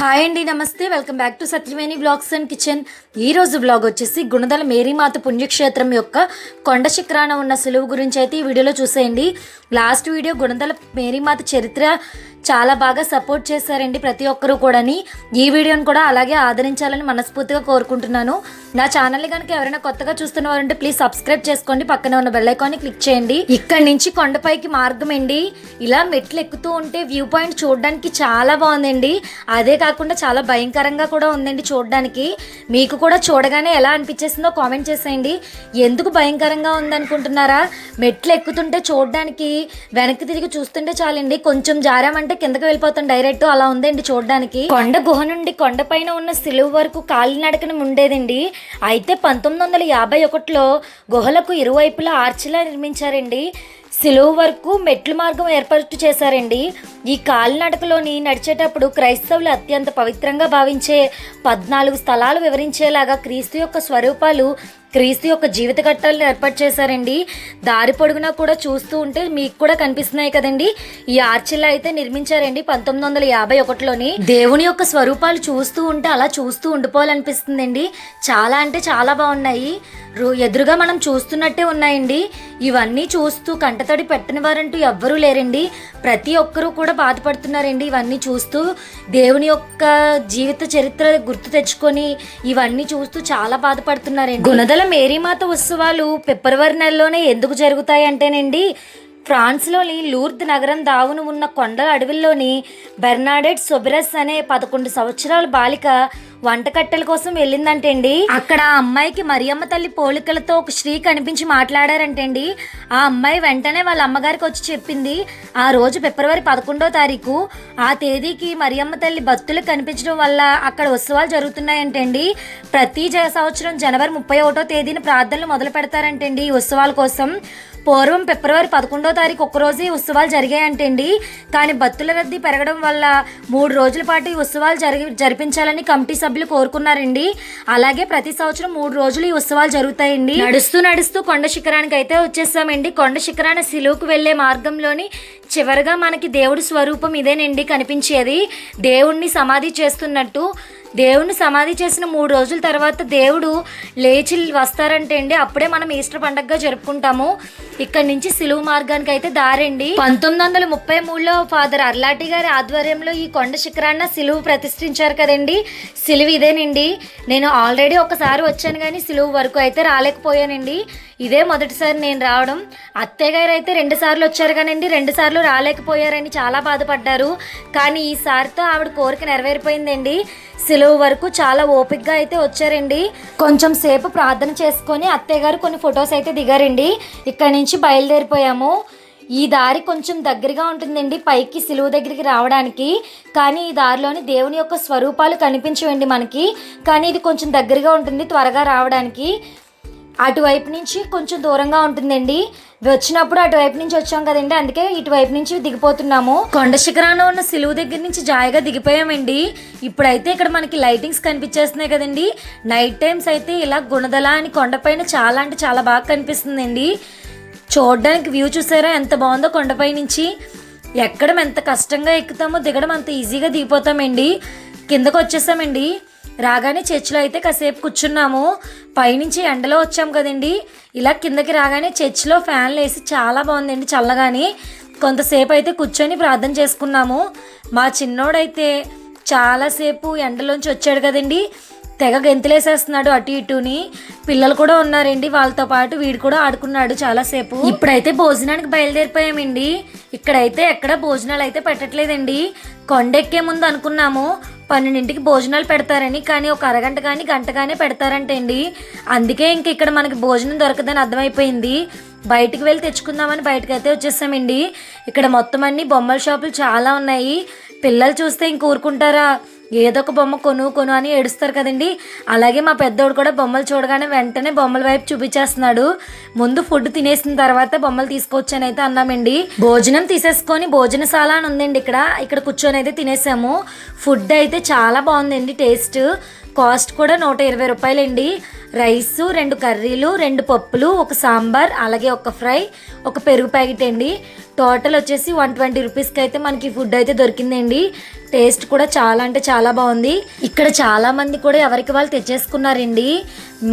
Hi అండి నమస్తే. Welcome back to Satyaveni blogs and kitchen. ఈ రోజు బ్లాగ్ వచ్చేసి గుణదల మేరీమాత పుణ్యక్షేత్రం యొక్క కొండ శిఖరాన ఉన్న సులువు గురించి అయితే ఈ వీడియోలో చూసేయండి. లాస్ట్ వీడియో గుణదల మేరీమాత చరిత్ర చాలా బాగా సపోర్ట్ చేశారండి ప్రతి ఒక్కరూ కూడాని. ఈ వీడియోని కూడా అలాగే ఆదరించాలని మనస్ఫూర్తిగా కోరుకుంటున్నాను. నా ఛానల్ని కనుక ఎవరైనా కొత్తగా చూస్తున్నవారంటే ప్లీజ్ సబ్స్క్రైబ్ చేసుకోండి. పక్కన ఉన్న బెల్ ఐకాన్ని క్లిక్ చేయండి. ఇక్కడ నుంచి కొండపైకి మార్గం అండి. ఇలా మెట్లు ఎక్కుతూ ఉంటే వ్యూ పాయింట్ చూడడానికి చాలా బాగుందండి. అదే కాకుండా చాలా భయంకరంగా కూడా ఉందండి చూడడానికి. మీకు కూడా చూడగానే ఎలా అనిపించేసిందో కామెంట్ చేసేయండి. ఎందుకు భయంకరంగా ఉందనుకుంటున్నారా? మెట్లు ఎక్కుతుంటే చూడడానికి వెనక్కి తిరిగి చూస్తుంటే చాలండి. కొంచెం జారామంటే కిందకి వెళ్ళిపోతాం డైరెక్ట్. అలా ఉందండి చూడడానికి. కొండ గుహ నుండి కొండపైన ఉన్న సిలువ వరకు కాలినడకన ఉండేదండి. అయితే పంతొమ్మిది వందల యాభై ఒకటిలో గుహలకు ఇరువైపులా ఆర్చిలా నిర్మించారండి. సిలువు వరకు మెట్లు మార్గం ఏర్పాటు చేశారండి. ఈ కాలినడకలోని నడిచేటప్పుడు క్రైస్తవులు అత్యంత పవిత్రంగా భావించే పద్నాలుగు స్థలాలు వివరించేలాగా క్రీస్తు యొక్క స్వరూపాలు క్రీస్తు యొక్క జీవిత ఘట్టాలను ఏర్పాటు చేశారండి. దారి పొడుగునా కూడా చూస్తూ ఉంటే మీకు కూడా కనిపిస్తున్నాయి కదండి. ఈ ఆర్చిల్లా అయితే నిర్మించారండి పంతొమ్మిది వందల యాభై ఒకటిలోని. దేవుని యొక్క స్వరూపాలు చూస్తూ ఉంటే అలా చూస్తూ ఉండిపోవాలనిపిస్తుందండి. చాలా అంటే చాలా బాగున్నాయి. ఎదురుగా మనం చూస్తున్నట్టే ఉన్నాయండి. ఇవన్నీ చూస్తూ కంటతడి పెట్టని వారంటూ ఎవ్వరూ లేరండి. ప్రతి ఒక్కరూ కూడా బాధపడుతున్నారండి ఇవన్నీ చూస్తూ. దేవుని యొక్క జీవిత చరిత్ర గుర్తు తెచ్చుకొని ఇవన్నీ చూస్తూ చాలా బాధపడుతున్నారండి. గుణదల మేరీమాత ఉత్సవాలు ఫిబ్రవరి నెలలోనే ఎందుకు జరుగుతాయి అంటేనండి ఫ్రాన్స్లోని లూర్ద్ నగరం దావును ఉన్న కొండల అడవుల్లోని బెర్నాడెట్ సొబిరస్ అనే పదకొండు సంవత్సరాల బాలిక వంటకట్టెల కోసం వెళ్ళిందంటండి. అక్కడ ఆ అమ్మాయికి మరియమ్మ తల్లి పోలికలతో ఒక స్త్రీ కనిపించి మాట్లాడారంటండి. ఆ అమ్మాయి వెంటనే వాళ్ళ అమ్మగారికి వచ్చి చెప్పింది. ఆ రోజు ఫిబ్రవరి పదకొండో తారీఖు ఆ తేదీకి మరియమ్మ తల్లి భక్తులు కనిపించడం వల్ల అక్కడ ఉత్సవాలు జరుగుతున్నాయంటండి. ప్రతి జ- సంవత్సరం జనవరి ముప్పై ఒకటో తేదీన ప్రార్థనలు మొదలు పెడతారంటండి ఈ ఉత్సవాల కోసం. పూర్వం ఫిబ్రవరి పదకొండో తారీఖు ఒక్కరోజు ఈ ఉత్సవాలు జరిగాయంటండి. కానీ భక్తుల రద్దీ పెరగడం వల్ల మూడు రోజుల పాటు ఈ ఉత్సవాలు జరిగి జరిపించాలని కమిటీ సభ్యులు కోరుకున్నారండి. అలాగే ప్రతి సంవత్సరం మూడు రోజులు ఈ ఉత్సవాలు జరుగుతాయండి. నడుస్తూ నడుస్తూ కొండ శిఖరానికి అయితే వచ్చేసామండి. కొండ శిఖరాన సిలువుకు వెళ్ళే మార్గంలోని చివరగా మనకి దేవుడి స్వరూపం ఇదేనండి కనిపించేది. దేవుణ్ణి సమాధి చేస్తున్నట్టు దేవుణ్ణి సమాధి చేసిన మూడు రోజుల తర్వాత దేవుడు లేచి వస్తారంటే అండి అప్పుడే మనం ఈస్టర్ పండగగా జరుపుకుంటాము. ఇక్కడ నుంచి సిలువు మార్గానికి అయితే దారండి. పంతొమ్మిది వందల ముప్పై మూడులో ఫాదర్ అర్లాటి గారి ఆధ్వర్యంలో ఈ కొండ శిఖరాన్న సిలువు ప్రతిష్ఠించారు కదండి. సిలువు ఇదేనండి. నేను ఆల్రెడీ ఒకసారి వచ్చాను కానీ సిలువు వరకు అయితే రాలేకపోయానండి. ఇదే మొదటిసారి నేను రావడం. అత్తయ్య గారు అయితే రెండు సార్లు వచ్చారు కానండి రెండు సార్లు రాలేకపోయారని చాలా బాధపడ్డారు. కానీ ఈసారితో ఆవిడ కోరిక నెరవేరిపోయిందండి. సిలువు వరకు చాలా ఓపిక్గా అయితే వచ్చారండి. కొంచెం సేపు ప్రార్థన చేసుకొని అత్తయ్య గారు కొన్ని ఫొటోస్ అయితే దిగారండి. ఇక్కడ నుంచి బయలుదేరిపోయాము. ఈ దారి కొంచెం దగ్గరగా ఉంటుందండి పైకి సిలువు దగ్గరికి రావడానికి. కానీ ఈ దారిలోని దేవుని యొక్క స్వరూపాలు కనిపించవండి మనకి. కానీ ఇది కొంచెం దగ్గరగా ఉంటుంది త్వరగా రావడానికి. అటువైపు నుంచి కొంచెం దూరంగా ఉంటుందండి. వచ్చినప్పుడు అటువైపు నుంచి వచ్చాం కదండి. అందుకే ఇటువైపు నుంచి దిగిపోతున్నాము. కొండ శిఖరాన ఉన్న సిలువు దగ్గర నుంచి జాయిగా దిగిపోయామండి. ఇప్పుడైతే ఇక్కడ మనకి లైటింగ్స్ కనిపించేస్తున్నాయి కదండి. నైట్ టైమ్స్ అయితే ఇలా గుణదల అని కొండపైన చాలా అంటే చాలా బాగా కనిపిస్తుందండి. చూడడానికి వ్యూ చూసారా? ఎంత బాగుందో కొండపై నుంచి. ఎక్కడం ఎంత కష్టంగా ఎక్కుతామో దిగడం అంత ఈజీగా దిగిపోతామండి. కిందకు వచ్చేసామండి రాగానే చర్చిలో అయితే కాసేపు కూర్చున్నాము. పైనుంచి ఎండలో వచ్చాం కదండి. ఇలా కిందకి రాగానే చర్చిలో ఫ్యాన్లు వేసి చాలా బాగుందండి చల్లగాని. కొంతసేపు అయితే కూర్చొని ప్రార్థన చేసుకున్నాము. మా చిన్నోడైతే చాలాసేపు ఎండలోంచి వచ్చాడు కదండి. తెగ గెంతులేసేస్తున్నాడు అటు ఇటుని. పిల్లలు కూడా ఉన్నారండి వాళ్ళతో పాటు వీడు కూడా ఆడుకున్నాడు చాలాసేపు. ఇప్పుడైతే భోజనానికి బయలుదేరిపోయామండి. ఇక్కడైతే ఎక్కడ భోజనాలు అయితే పెట్టట్లేదండి. కొండెక్కే ముందు అనుకున్నాము. పన్నెండింటికి భోజనాలు పెడతారని కానీ ఒక అరగంట కానీ గంట కానీ పెడతారంటండి. అందుకే ఇంక ఇక్కడ మనకి భోజనం దొరకదని అర్థమైపోయింది. బయటికి వెళ్ళి తెచ్చుకుందామని బయటకు అయితే వచ్చేసామండి. ఇక్కడ మొత్తం అన్ని బొమ్మల షాపులు చాలా ఉన్నాయి. పిల్లలు చూస్తే ఇంక ఊరుకుంటారా? ఏదో ఒక బొమ్మ కొను కొను అని ఏడుస్తారు కదండి. అలాగే మా పెద్దోడు కూడా బొమ్మలు చూడగానే వెంటనే బొమ్మల వైపు చూపించేస్తున్నాడు. ముందు ఫుడ్ తినేసిన తర్వాత బొమ్మలు తీసుకొచ్చాను అయితే అన్నామండి. భోజనం తీసేసుకొని భోజనశాల అని ఉందండి ఇక్కడ. ఇక్కడ కూర్చొని అయితే తినేసాము. ఫుడ్ అయితే చాలా బాగుందండి టేస్ట్. కాస్ట్ కూడా నూట ఇరవై రూపాయలండి. రైస్ రెండు కర్రీలు రెండు పప్పులు ఒక సాంబార్ అలాగే ఒక ఫ్రై ఒక పెరుగు ప్యాకెట్ అండి. టోటల్ వచ్చేసి వన్ ట్వంటీ రూపీస్కి అయితే మనకి ఫుడ్ అయితే దొరికిందండి. టేస్ట్ కూడా చాలా అంటే చాలా బాగుంది. ఇక్కడ చాలామంది కూడా ఎవరికి వాళ్ళు తెచ్చేసుకున్నారండి.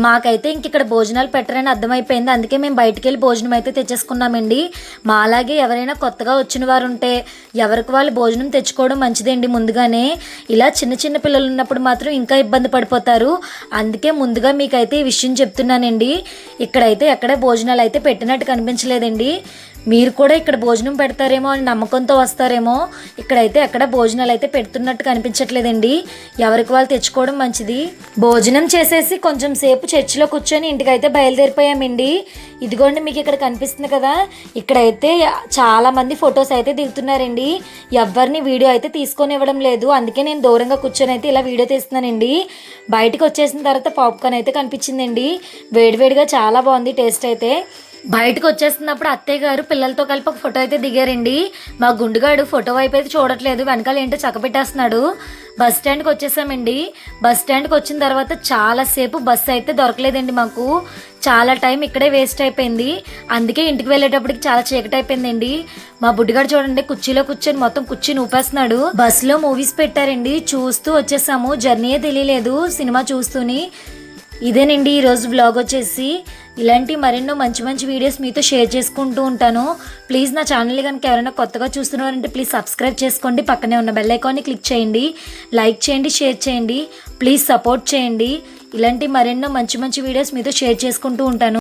మాకైతే ఇంక ఇక్కడ భోజనాలు పెట్టరని అర్థమైపోయింది. అందుకే మేము బయటికి వెళ్ళి భోజనం అయితే తెచ్చేసుకున్నామండి. మా అలాగే ఎవరైనా కొత్తగా వచ్చిన వారు ఉంటే ఎవరికి వాళ్ళు భోజనం తెచ్చుకోవడం మంచిదండి ముందుగానే. ఇలా చిన్న చిన్న పిల్లలు ఉన్నప్పుడు మాత్రం ఇంకా ఇబ్బంది పడిపోతారు. అందుకే ముందుగా మీకైతే ఈ విషయం చెప్తున్నానండి. ఇక్కడైతే ఎక్కడ భోజనాలు అయితే పెట్టినట్టు కనిపించలేదండి. మీరు కూడా ఇక్కడ భోజనం పెడతారేమో అని నమ్మకంతో వస్తారేమో. ఇక్కడైతే ఎక్కడ భోజనాలు అయితే పెడుతున్నట్టు కనిపించట్లేదండి. ఎవరికి వాళ్ళు తెచ్చుకోవడం మంచిది. భోజనం చేసేసి కొంచెం సేపు చర్చిలో కూర్చొని ఇంటికైతే బయలుదేరిపోయామండి. ఇదిగోండి మీకు ఇక్కడ కనిపిస్తుంది కదా. ఇక్కడైతే చాలామంది ఫొటోస్ అయితే దిగుతున్నారండి. ఎవరిని వీడియో అయితే తీసుకొని ఇవ్వడం లేదు. అందుకే నేను దూరంగా కూర్చొని అయితే ఇలా వీడియో తీస్తున్నానండి. బయటకు వచ్చేసిన తర్వాత పాప్కార్న్ అయితే కనిపించిందండి. వేడివేడిగా చాలా బాగుంది టేస్ట్ అయితే. బయటకు వచ్చేస్తున్నప్పుడు అత్తయ్య గారు పిల్లలతో కలిపి ఒక ఫోటో అయితే దిగారండి. మా గుండుగాడు ఫోటో వైపు అయితే చూడట్లేదు. వెనకాల ఏంటో చక్కబెట్టేస్తున్నాడు బస్ స్టాండ్కి వచ్చేసామండి. బస్ స్టాండ్కి వచ్చిన తర్వాత చాలాసేపు బస్సు అయితే దొరకలేదండి మాకు. చాలా టైం ఇక్కడే వేస్ట్ అయిపోయింది. అందుకే ఇంటికి వెళ్ళేటప్పటికి చాలా చీకటి అయిపోయిందండి. మా బుడ్డిగాడు చూడండి కుర్చీలో కూర్చొని మొత్తం కుర్చీని ఊపేస్తున్నాడు. బస్సులో మూవీస్ పెట్టారండి. చూస్తూ వచ్చేసాము. జర్నీయే తెలియలేదు. సినిమా చూస్తూనే ఇదేనండి ఈరోజు వ్లాగ్ వచ్చేసి ఇలాంటి మరెన్నో మంచి మంచి వీడియోస్ మీతో షేర్ చేసుకుంటూ ఉంటాను. ప్లీజ్ నా ఛానల్ కనుక ఎవరైనా కొత్తగా చూస్తున్నారంటే ప్లీజ్ సబ్స్క్రైబ్ చేసుకోండి. పక్కనే ఉన్న బెల్ ఐకాన్ని క్లిక్ చేయండి. లైక్ చేయండి షేర్ చేయండి. ప్లీజ్ సపోర్ట్ చేయండి. ఇలాంటి మరెన్నో మంచి మంచి వీడియోస్ మీతో షేర్ చేసుకుంటూ ఉంటాను.